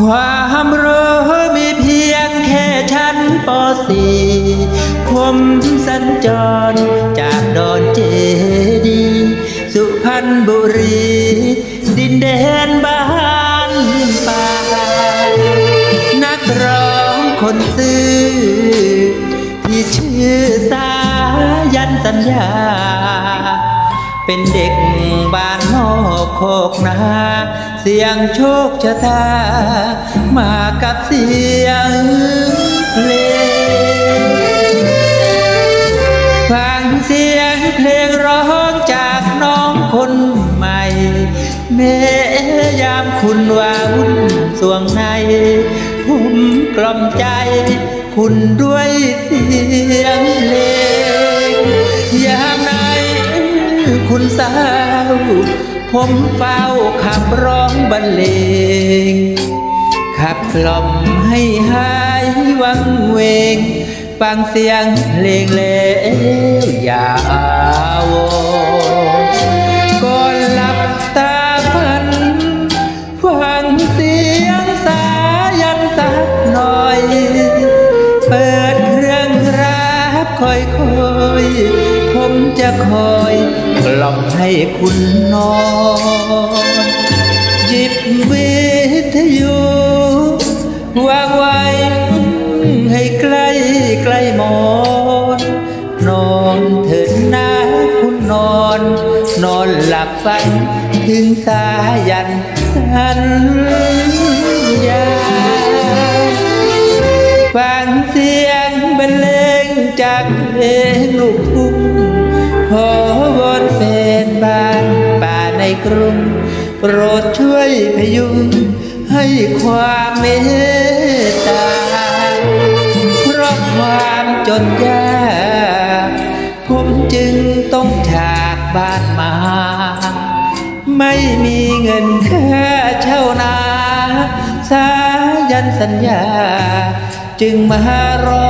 ความรู้มีเพียงแค่ชั้นปสี่ผมสัญจรจากดอนเจดียสุพรรณบุรี ดินแดนบ้านป่านักร้องคนซื่อที่ชื่อสายันสัญญา เป็นเด็กบ้านนอกโคกนา เสียงโชคชะตา มากับเสียงเพลงฟังเสียงเพลงร้องจากน้องคนใหม่แม้ยามคุณว่าวุ่นสวงในผมกล่อมใจ คุณด้วยเสียงเพลง คุณเศร้าผมเฝ้าขับร้องบรรเลง ขับกล่อมให้หายวังเวง ฟังเสียงเพลงแล้วอย่าวก่อนหลับตาฝัน ฟังเสียงสายันสักหน่อย เปิดเครื่องรับคอยคอยๆ ผมจะคอยกล่อมให้คุณนอนหยิบวิทยุวางไว้ให้ใกล้ใกล้หมอนนอนเถิดนะคุณนอน นอนหลับฝัน ถึงสายันสัญญาฟังเสียงบรรเลงจากเพลงลูกทุ่ง ขอวอนแฟนบ้านป่าในกรุง โปรดช่วยพยุง ให้ความเมตตา เพราะความจนยากผมจึงต้องจากบ้านมา ไม่มีเงินค่าเช่านาสายันสัญญา จึงมารอ